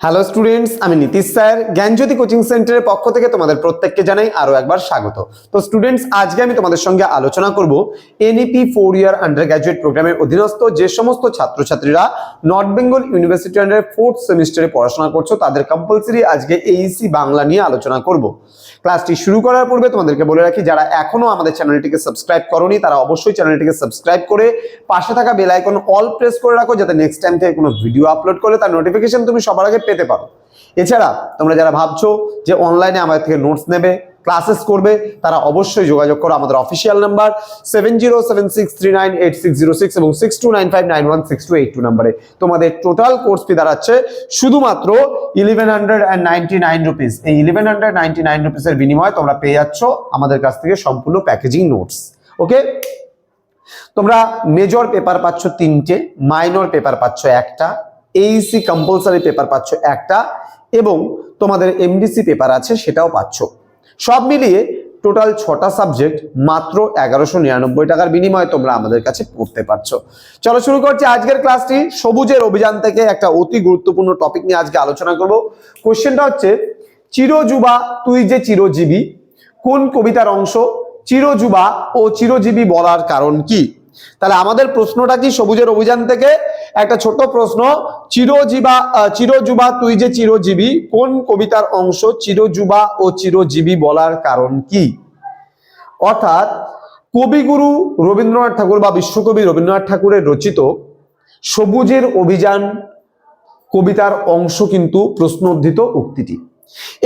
Hello students আমি Nitish sir, জ্ঞানজ্যোতি coaching সেন্টারের পক্ষ থেকে তোমাদের প্রত্যেককে জানাই আরও একবার স্বাগত। তো স্টুডেন্টস আজকে আমি তোমাদের সঙ্গে আলোচনা করব NEP four year undergraduate প্রোগ্রামের অধীনস্থ যে সমস্ত ছাত্রছাত্রীরা North Bengal University under fourth সেমিস্টারে পড়াশোনা করছ, তাদের কম্পালসারি আজকে এইসি বাংলা নিয়ে আলোচনা করব। ক্লাসটি শুরু করার পূর্বে তোমাদেরকে বলে রাখি, যারা এখনও আমাদের চ্যানেলটিকে সাবস্ক্রাইব করনি, তারা অবশ্যই চ্যানেলটিকে সাবস্ক্রাইব করে পাশে থাকা বেল আইকন অল প্রেস করে রাখো, যাতে নেক্সট টাইম থেকে কোনো ভিডিও আপলোড করলে তার নোটিফিকেশন তুমি সবার আগে পেতে পারো। এছাড়া তোমরা যারা ভাবছ যে অনলাইনে আমাদের থেকে নোটস নেবে ক্লাসেস করবে, তারা অবশ্যই যোগাযোগ করো আমাদের official number seven zero seven six three nine eight six zero six এবং six two nine five nine one six two eight two নাম্বারে। তোমাদের টোটাল কোর্স ফি দাঁড়াচ্ছে শুধুমাত্র eleven hundred and ninety nine rupees এই eleven hundred ninety nine রুপিসের বিনিময়ে তোমরা পেয়ে যাচ্ছ আমাদের কাছ থেকে সম্পূর্ণ প্যাকেজিং নোটস ওকে তোমরা মেজর পেপার পাচ্ছ তিনটে মাইনর পেপার পাচ্ছ একটা এইসি কম্পালসারি পেপার পাচ্ছ একটা এবং তোমাদের এমডিসি পেপার আছে সেটাও পাচ্ছ। সব মিলিয়ে টোটাল ছটা সাবজেক্ট মাত্র এগারোশো নিরানব্বই টাকার বিনিময়ে তোমরা আমাদের কাছে পড়তে পারছ। চলো শুরু করছি আজকের ক্লাসটি। সবুজের অভিযান থেকে একটা অতি গুরুত্বপূর্ণ টপিক নিয়ে আজকে আলোচনা করব। কোশ্চেনটা হচ্ছে, চিরযুবা, তুই যে চিরজীবী, কোন কবিতার অংশ? চিরযুবা ও চিরজীবী বলার কারণ কি? তাহলে আমাদের প্রশ্নটা কি? সবুজের অভিযান থেকে একটা ছোট প্রশ্ন। চিরজীবা চিরযুবা, তুই যে চিরজীবী, কোন কবিতার অংশ চিরযুবা ও চিরজীবী বলার কারণ কি? অর্থাৎ, কবিগুরু রবীন্দ্রনাথ ঠাকুর বা বিশ্বকবি রবীন্দ্রনাথ ঠাকুরের রচিত সবুজের অভিযান কবিতার অংশ কিন্তু প্রশ্নোদ্ধৃত উক্তিটি।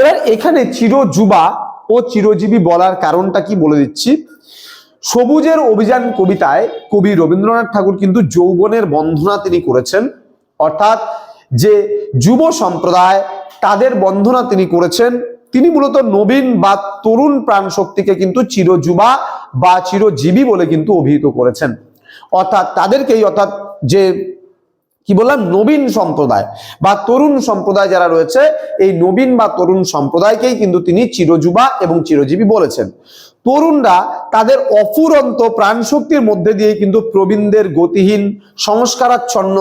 এবার এখানে চিরযুবা ও চিরজীবী বলার কারণটা কি বলে দিচ্ছি? সবুজের অভিযান কবিতায় কবি রবীন্দ্রনাথ ঠাকুর কিন্তু যৌবনের বন্ধনা তিনি করেছেন। অর্থাৎ যে যুব সম্প্রদায়, তাদের বন্ধনা তিনি করেছেন। তিনি মূলত নবীন বা তরুণ প্রাণ শক্তিকে কিন্তু চিরযুবা বা চিরজীবী বলে কিন্তু অভিহিত করেছেন। অর্থাৎ তাদেরকেই অর্থাৎ যে কি বললাম? নবীন সম্প্রদায় বা তরুণ সম্প্রদায় যারা রয়েছে, এই নবীন বা তরুণ সম্প্রদায়কেই কিন্তু তিনি চিরযুবা এবং চিরজীবী বলেছেন। তরুণরা তাদের অফুরন্ত প্রাণশক্তির মধ্যে দিয়ে কিন্তু প্রবীণদের গতিহীন, সংস্কারাচ্ছন্ন,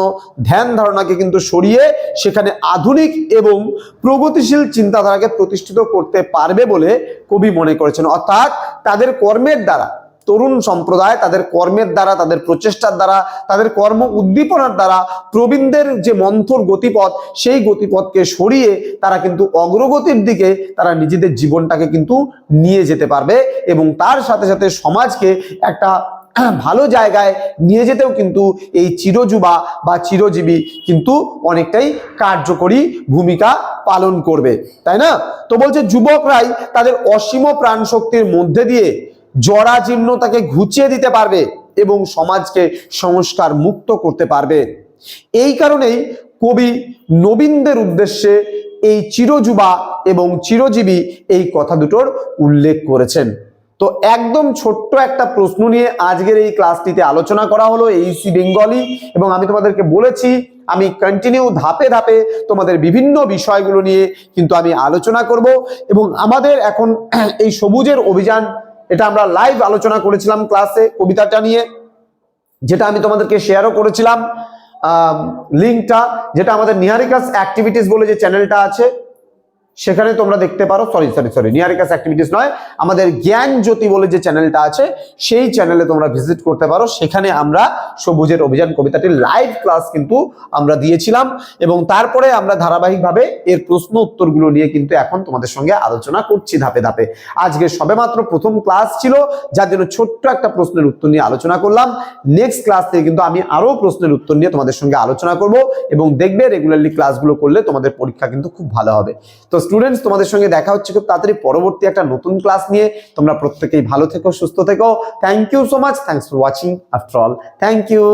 ধ্যান ধারণাকে কিন্তু সরিয়ে সেখানে আধুনিক এবং প্রগতিশীল চিন্তাধারাকে প্রতিষ্ঠিত করতে পারবে বলে কবি মনে করেছেন। অর্থাৎ তাদের কর্মের দ্বারা তরুণ সম্প্রদায় তাদের কর্মের দ্বারা, তাদের প্রচেষ্টার দ্বারা, তাদের কর্ম উদ্দীপনার দ্বারা প্রবীণদের যে মন্থর গতিপথ, সেই গতিপথকে সরিয়ে তারা কিন্তু অগ্রগতির দিকে তারা নিজেদের জীবনটাকে কিন্তু নিয়ে যেতে পারবে এবং তার সাথে সাথে সমাজকে একটা ভালো জায়গায় নিয়ে যেতেও কিন্তু এই চিরযুবা বা চিরজীবী কিন্তু অনেকটাই কার্যকরী ভূমিকা পালন করবে, তাই না? তো বলছে যুবকরাই তাদের অসীম প্রাণ শক্তির মধ্যে দিয়ে জরাজীর্ণতাকে ঘুচিয়ে দিতে পারবে এবং সমাজকে সংস্কার মুক্ত করতে পারবে। এই কারণেই কবি নবীনদের উদ্দেশ্যে এই চিরযুবা এবং চিরজীবী এই কথা দুটোর উল্লেখ করেছেন। তো একদম ছোট্ট একটা প্রশ্ন নিয়ে আজকের এই ক্লাসটিতে আলোচনা করা হলো এইসি বেঙ্গলি এবং আমি তোমাদেরকে বলেছি, আমি কন্টিনিউ ধাপে ধাপে তোমাদের বিভিন্ন বিষয়গুলো নিয়ে কিন্তু আমি আলোচনা করব এবং আমাদের এখন এই সবুজের অভিযান এটা আমরা লাইভ আলোচনা করেছিলাম ক্লাসে কবিতাটা নিয়ে, যেটা আমি তোমাদেরকে শেয়ারও করেছিলাম। লিঙ্কটা যেটা আমাদের নিহারিকাস অ্যাক্টিভিটিস বলে যে চ্যানেলটা আছে সেখানে তোমরা দেখতে পারো সরি সরি সরি নিয়ারিকাস অ্যাক্টিভিটিস নয়, আমাদের জ্ঞান জ্যোতি বলে যে চ্যানেলটা আছে, সেই চ্যানেলে তোমরা ভিজিট করতে পারো। সেখানে আমরা সবুজের অভিযান কবিতাটির লাইভ ক্লাস কিন্তু আমরা দিয়েছিলাম এবং তারপরে আমরা ধারাবাহিকভাবে এর প্রশ্ন উত্তরগুলো নিয়ে কিন্তু এখন তোমাদের সঙ্গে আলোচনা করছি ধাপে ধাপে। আজকে সবেমাত্র প্রথম ক্লাস ছিল, যার জন্য ছোট্ট একটা প্রশ্নের উত্তর নিয়ে আলোচনা করলাম। নেক্সট ক্লাস থেকে কিন্তু আমি আরও প্রশ্নের উত্তর নিয়ে তোমাদের সঙ্গে আলোচনা করব এবং দেখবে রেগুলারলি ক্লাসগুলো করলে তোমাদের পরীক্ষা কিন্তু খুব ভালো হবে। তো স্টুডেন্টস তোমাদের সঙ্গে দেখা হচ্ছে খুব তাড়াতাড়ি। পরবর্তী একটা নতুন ক্লাস নিয়ে তোমরা প্রত্যেকেই ভালো থেকো, সুস্থ থেকো। Thank you so much thanks for watching after all thank you